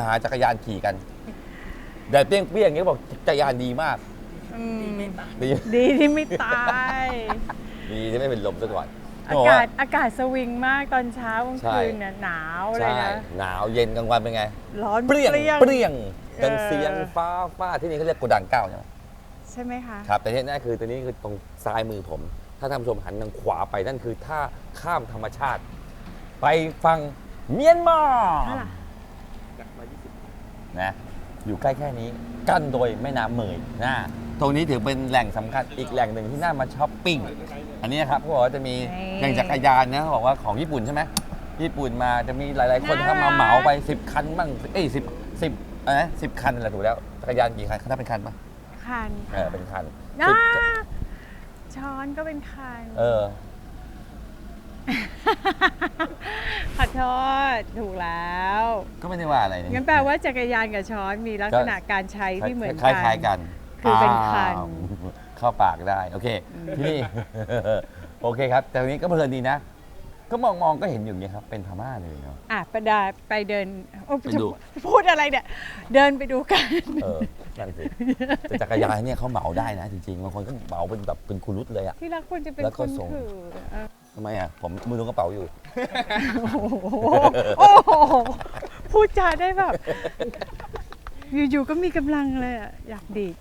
หาจักรยานขี่กันแดดเปรี้ยงเปรี้ยงๆอย่างเงี้ยบอกจักรยานดีมากอืมดีดีที่ไม่ตาย ดีที่ไม่เป็นลมซะก่อนอากาศอากาศสวิงมากตอนเช้ากลางใช่คืนเนี่ยหนาวเลยใช่นะหนาวเย็นกลางวันเป็นไง ร้อนเปรี้ยงเปรี้ยงเปรี้ยงกันเออเสียงฟ้าฟ้าที่นี่เขาเรียกโกดังเก้าใช่ไหมใช่ไหมคะครับ แต่ที่แน่คือตัวนี้คือตรงซ้ายมือผม ถ้าท่านผู้ชมหันทางขวาไปนั่นคือท่าข้ามธรรมชาติ ไปฟังเมียนมา นั่นล่ะ นะอยู่ใกล้แค่นี้กั้นโดยแม่น้ำเมยนะตรงนี้ถือเป็นแหล่งสำคัญอีกแหล่งหนึ่งที่น่ามาช้อปปิ้งอันนี้ครับเขาบอกว่าจะมีอย่างจักรยานนะเขาบอกว่าของญี่ปุ่นใช่ไหมญี่ปุ่นมาจะมีหลายๆ คนเข้ามาเหมาไป 10 คันบ้างเอ้ยสิบสิบอะไรนะสิบคันอะไรถูกแล้วจักรยานกี่คันเขาถ้าเป็นคันปะคันเออเป็นคันนะสิบช้อนก็เป็นคันเออ ขอโทษถูกแล้ว ก็ไม่ได้ว่าอะไรนี่งั้นแปลว่าจักรยานกับช้อนมีลักษณะการใช้ที่เหมือนคกัน ล้ายๆกันคือเป็นคันอ้าวเข้าปากได้ โอเคที่นี่ โอเคครับ แต่ตรงนี้ก็เพลินดีนะ ก็มองมองๆก็เห็นอยู่อย่างเงี้ยครับ เป็นพม่าเลยเนาะ อะประดาไปเดินโอ้ไปดู พูดอะไรเนี่ย เดินไปดูกัน เออนั่นสิแต่จักรยานเนี่ยเขาเหมาได้นะ จริงๆบางคนก็เหมาเป็นแบบเป็นคุรุตเลยอะ ที่รักควรจะเป็นแล้วคก็นส่ง ถือเออ ทำไมอะผมมือลงกระเป๋าอยู่ โอ้โหโอ้โหพูดจาได้แบบ อยู่ๆก็มีกำลังเลยอะอยากดีด